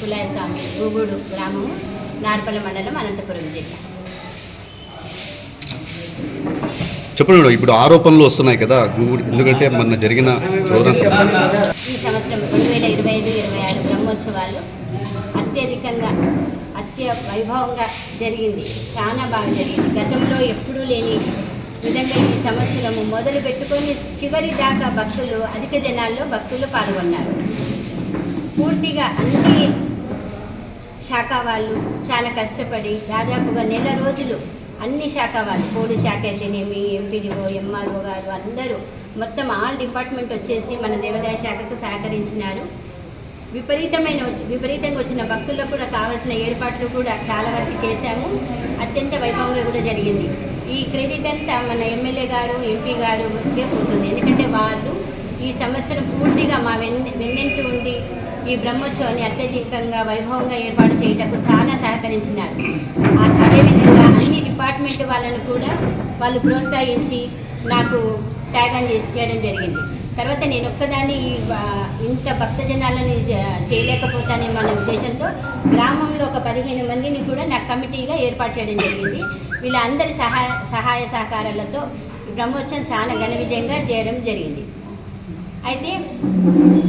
పులాయ స్వామి గూగూడు గ్రామము నార్పల మండలం అనంతపురం జిల్లా. చెప్పండి ఇప్పుడు ఆరోపణలు వస్తున్నాయి కదా గూగుల్ ఎందుకంటే మొన్న జరిగిన ఈ సంవత్సరం రెండు వేల ఇరవై ఐదు ఇరవై ఆరు బ్రహ్మోత్సవాలు అత్యధికంగా అత్య వైభవంగా జరిగింది. చాలా బాగా జరిగింది. గతంలో ఎప్పుడూ లేని విధంగా ఈ సంవత్సరం మొదలు పెట్టుకొని చివరి దాకా భక్తులు అధిక జనాల్లో భక్తులు పాల్గొన్నారు. పూర్తిగా అన్ని శాఖ వాళ్ళు చాలా కష్టపడి దాదాపుగా నెల రోజులు అన్ని శాఖ వాళ్ళు పోలీస్ శాఖ అయితేనేమి ఎంపీడీఓ ఎంఆర్ఓ గారు అందరూ మొత్తం ఆల్ డిపార్ట్మెంట్ వచ్చేసి మన దేవాదాయ శాఖకు సహకరించినారు. విపరీతమైన వచ్చి విపరీతంగా వచ్చిన భక్తులకు కూడా కావాల్సిన ఏర్పాట్లు కూడా చాలా వరకు చేశాము. అత్యంత వైభవంగా కూడా జరిగింది. ఈ క్రెడిట్ అంతా మన ఎమ్మెల్యే గారు ఎంపీ గారుకే పోతుంది. ఎందుకంటే వాళ్ళు ఈ సంవత్సరం పూర్తిగా మా వెన్ వెన్నెంటి ఉండి ఈ బ్రహ్మోత్సవాన్ని అత్యధికంగా వైభవంగా ఏర్పాటు చేయటకు చాలా సహకరించినారు. అదేవిధంగా అన్ని డిపార్ట్మెంట్ వాళ్ళను కూడా వాళ్ళు ప్రోత్సహించి నాకు త్యాగం చేసి చేయడం జరిగింది. తర్వాత నేను ఒక్కదాన్ని ఈ ఇంత భక్తజనాలను జ- చేయలేకపోతానేమో అనే ఉద్దేశంతో గ్రామంలో ఒక పదిహేను మందిని కూడా నా కమిటీగా ఏర్పాటు చేయడం జరిగింది. వీళ్ళందరి సహాయ సహాయ సహకారాలతో బ్రహ్మోత్సవం చాలా ఘన విజయంగా చేయడం జరిగింది. అయితే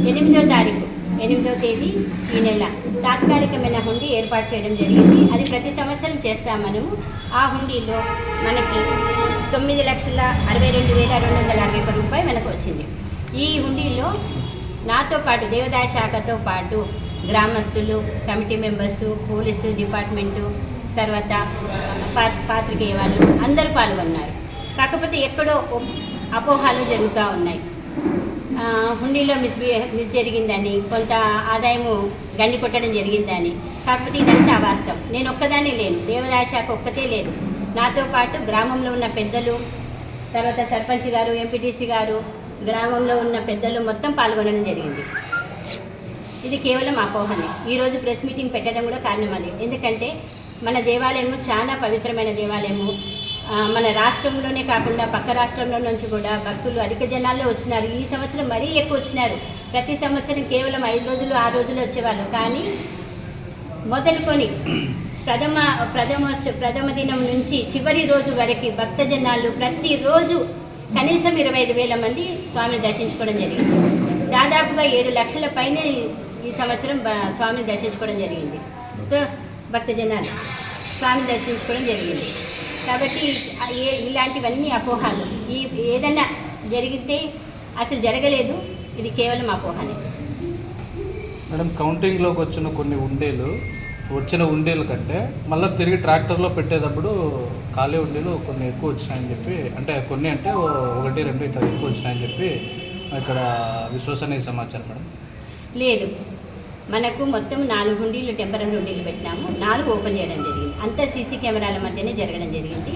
ఎనిమిదో తారీఖు ఎనిమిదో తేదీ ఈ నెల. తాత్కాలికమైన హుండీ ఏర్పాటు చేయడం జరిగింది. అది ప్రతి సంవత్సరం చేస్తాం మనము ఆ హుండీలో మనకి తొమ్మిది లక్షల అరవై రెండు వేల రెండు వందల అరవై ఒక్క రూపాయి మనకు వచ్చింది. ఈ హుండీలో నాతో పాటు దేవదాయ శాఖతో పాటు గ్రామస్తులు కమిటీ మెంబర్సు పోలీసు డిపార్ట్మెంటు తర్వాత పాత్రికేయ వాళ్ళు అందరూ పాల్గొన్నారు. కాకపోతే ఎక్కడో అపోహాలు జరుగుతూ ఉన్నాయి. హుండీలో మిస్ మిస్ జరిగిందని కొంత ఆదాయము గండి కొట్టడం జరిగిందని. కాకపోతే ఇదంతా అవాస్తవం. నేను ఒక్కదాన్ని లేను. దేవదాయ శాఖ ఒక్కతే లేదు. నాతో పాటు గ్రామంలో ఉన్న పెద్దలు తర్వాత సర్పంచ్ గారు ఎంపీటీసీ గారు గ్రామంలో ఉన్న పెద్దలు మొత్తం పాల్గొనడం జరిగింది. ఇది కేవలం అపోహనే. ఈరోజు ప్రెస్ మీటింగ్ పెట్టడం కూడా కారణం అది. ఎందుకంటే మన దేవాలయము చాలా పవిత్రమైన దేవాలయము. మన రాష్ట్రంలోనే కాకుండా పక్క రాష్ట్రంలో నుంచి కూడా భక్తులు అధిక జనాల్లో వచ్చినారు. ఈ సంవత్సరం మరీ ఎక్కువ వచ్చినారు. ప్రతి సంవత్సరం కేవలం ఐదు రోజులు ఆరు రోజులు వచ్చేవాళ్ళు. కానీ మొదలుకొని ప్రథమ ప్రథమ ప్రథమ దినం నుంచి చివరి రోజు వరకు భక్త జనాలు ప్రతిరోజు కనీసం ఇరవై ఐదు వేల మంది స్వామిని దర్శించుకోవడం జరిగింది. దాదాపుగా ఏడు లక్షల పైనే ఈ సంవత్సరం బ- స్వామిని దర్శించుకోవడం జరిగింది. సో భక్త జనాలు. స్వామిని దర్శించుకోవడం జరిగింది. కాబట్టి ఇలాంటివన్నీ అపోహాలు. ఈ ఏదన్నా జరిగితే అసలు జరగలేదు. ఇది కేవలం అపోహనే మేడం కౌంటింగ్లోకి వచ్చిన కొన్ని ఉండేలు వచ్చిన ఉండేల కంటే మళ్ళీ తిరిగి ట్రాక్టర్లో పెట్టేటప్పుడు ఖాళీ ఉండేలు కొన్ని ఎక్కువ వచ్చినాయని చెప్పి అంటే కొన్ని అంటే ఒకటి రెండు ఇట్లా ఎక్కువ వచ్చినాయని చెప్పి ఇక్కడ విశ్వసనీయ సమాచారం మేడం. లేదు. మనకు మొత్తం నాలుగు హుండీలు టెంపరీ హుండీలు పెట్టినాము. నాలుగు ఓపెన్ చేయడం జరిగింది. అంతా సీసీ కెమెరాల మధ్యనే జరగడం జరిగింది.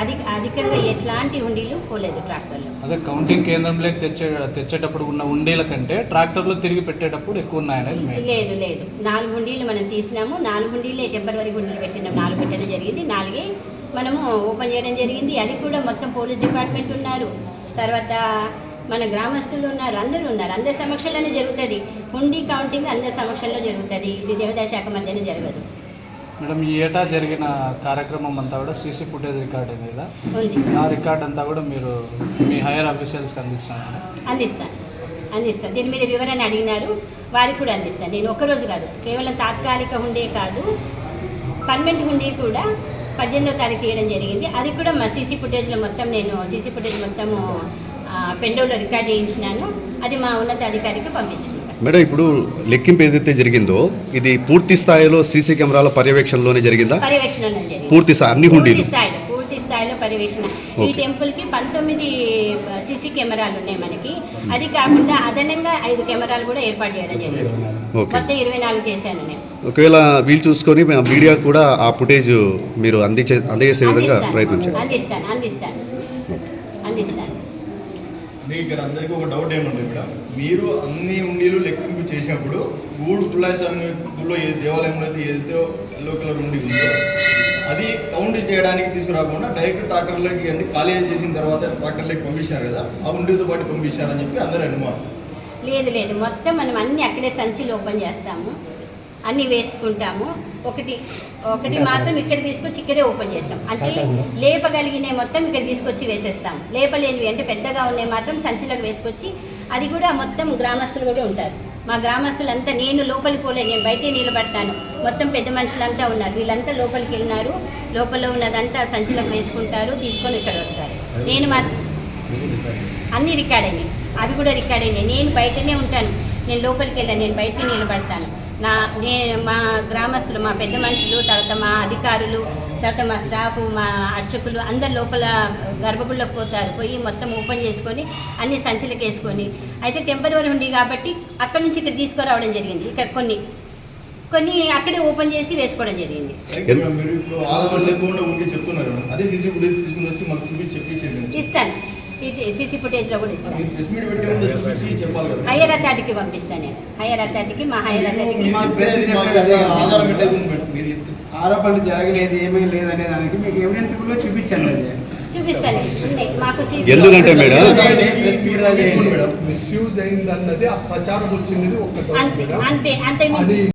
అది అధికంగా ఎట్లాంటి హుండీలు పోలేదు ట్రాక్టర్లో. అదే కౌంటింగ్ కేంద్రంలోకి తెచ్చే తెచ్చేటప్పుడు ఉన్న ఉండేల కంటే ట్రాక్టర్లో తిరిగి పెట్టేటప్పుడు ఎక్కువ ఉన్నాయనేది మెయిన్ లేదు లేదు. నాలుగు హుండీలు మనం తీసినాము. నాలుగు హుండీలే టెంపరీ హుండీలు పెట్టినాం నాలుగు పెట్టడం జరిగింది. నాలుగే మనము ఓపెన్ చేయడం జరిగింది. అది కూడా మొత్తం పోలీస్ డిపార్ట్మెంట్ ఉన్నారు. తర్వాత మన గ్రామస్తులు ఉన్నారు. అందరూ ఉన్నారు. అందరి సమక్షంలోనే జరుగుతుంది. హుండీ కౌంటింగ్ అందరి సమక్షంలో జరుగుతుంది. ఇది దేవదాయ శాఖ మధ్యనే జరగదు. మేడం ఈ ఏటా జరిగిన కార్యక్రమం అంతా కూడా సీసీ ఫుటేజ్ రికార్డ్ అయింది కదా? ఆ రికార్డ్ అంతా కూడా మీరు మీ హైయర్ ఆఫీషియల్స్కి అందిస్తున్నారు అందిస్తాను. అందిస్తాను. దీని మీద వివరణ అడిగినారు. వారికి కూడా అందిస్తాను. నేను ఒక్కరోజు కాదు. కేవలం తాత్కాలిక హుండీ కాదు. పర్మనెంట్ హుండీ కూడా పద్దెనిమిదో తారీఖు తీయడం జరిగింది. అది కూడా మా సీసీ ఫుటేజ్లో మొత్తం నేను సీసీ ఫుటేజ్ మొత్తము పెండోలో రికార్డ్ చేయించినాను. అది మా ఉన్నతాధికారికి పంపించుకుంటాను మేడం ఇప్పుడు లెక్కింపు ఏదైతే జరిగిందో ఇది పూర్తి స్థాయిలో సీసీ కెమెరాల పర్యవేక్షణలోనే జరిగిందా? పర్యవేక్షణలో పూర్తి స్థాయి అన్ని హుండీలు? స్థాయిలో పూర్తి స్థాయిలో పర్యవేక్షణ. ఈ. టెంపుల్కి పంతొమ్మిది సీసీ కెమెరాలు ఉన్నాయి మనకి. అది కాకుండా అదనంగా ఐదు కెమెరాలు కూడా ఏర్పాటు చేయడం జరిగింది. మొత్తం ఇరవై నాలుగు చేశాను నేను. ఒకవేళ వీలు చూసుకొని మా మీడియా కూడా ఆ ఫుటేజ్ మీరు అందించే అందజేసే విధంగా. ప్రయత్నం ఇక్కడ అందరికీ ఒక డౌట్ ఏమంటే మేడం మీరు అన్ని ఉండీలు లెక్కింపు చేసినప్పుడు గూడు పుల్లాయ స్వామి గుడిలో ఏ దేవాలయంలో అయితే ఏదైతే ఎల్లో కలర్ ఉండి ఉందో అది కౌంట్ చేయడానికి తీసుకురాకుండా డైరెక్ట్ ట్రాక్టర్లోకి అన్ని ఖాళీ చేసిన తర్వాత ట్రాక్టర్లోకి పంపించారు కదా ఆ ఉండితో పాటు పంపించారని చెప్పి అందరూ అనుమానం. లేదు లేదు. మొత్తం మనం అన్ని అక్కడే సంచిలో ఓపెన్ చేస్తాము. అన్నీ వేసుకుంటాము. ఒకటి ఒకటి మాత్రం ఇక్కడ తీసుకొచ్చి ఇక్కడే ఓపెన్ చేస్తాం. అంటే లేపగలిగినవి మొత్తం ఇక్కడ తీసుకొచ్చి వేసేస్తాం. లేపలేనివి అంటే పెద్దగా ఉన్నాయి మాత్రం సంచిలోకి వేసుకొచ్చి అది కూడా మొత్తం గ్రామస్తులు కూడా ఉంటారు. మా గ్రామస్తులంతా నేను లోపలికి పోలే నేను బయటే నిలబడతాను. మొత్తం పెద్ద మనుషులంతా ఉన్నారు. వీళ్ళంతా లోపలికి వెళ్ళినారు. లోపల ఉన్నదంతా సంచిలోకి వేసుకుంటారు తీసుకొని ఇక్కడ వస్తారు. నేను మా అన్నీ రికార్డ్ అయినాయి. అవి కూడా రికార్డ్ అయినాయి. నేను బయటనే ఉంటాను. నేను లోపలికి వెళ్ళాను నేను బయటనే నిలబడతాను. నా నేను మా గ్రామస్తులు మా పెద్ద మనుషులు తర్వాత మా అధికారులు తర్వాత మా స్టాఫ్ మా అర్చకులు అందరు లోపల గర్భగుడిలోకి పోతారు. పోయి మొత్తం ఓపెన్ చేసుకొని అన్ని సంచులకు వేసుకొని. అయితే టెంపరీ ఉంది కాబట్టి అక్కడి నుంచి ఇక్కడ తీసుకురావడం జరిగింది. ఇక్కడ కొన్ని కొన్ని అక్కడే ఓపెన్ చేసి వేసుకోవడం జరిగింది. కరెక్ట్ అదే సీసీ ఫుటేజ్లో కూడా ఇస్తాను. హయ్యర్ అథారిటీకి పంపిస్తాను నేను. హయ్యర్ అథారిటీకి మా హయ్యర్ అథారిటీకి ఆరోపణలు జరగలేదు ఏమీ లేదు అనే దానికి మీకు ఎవిడెన్స్ కూడా చూపించండి అది. చూపిస్తాను. ఉన్నాయి. మాకు ఎందుకంటే మేడం? మిస్యూజ్ అయిందన్నది ఆ ప్రచారం వచ్చింది అంతే అంతే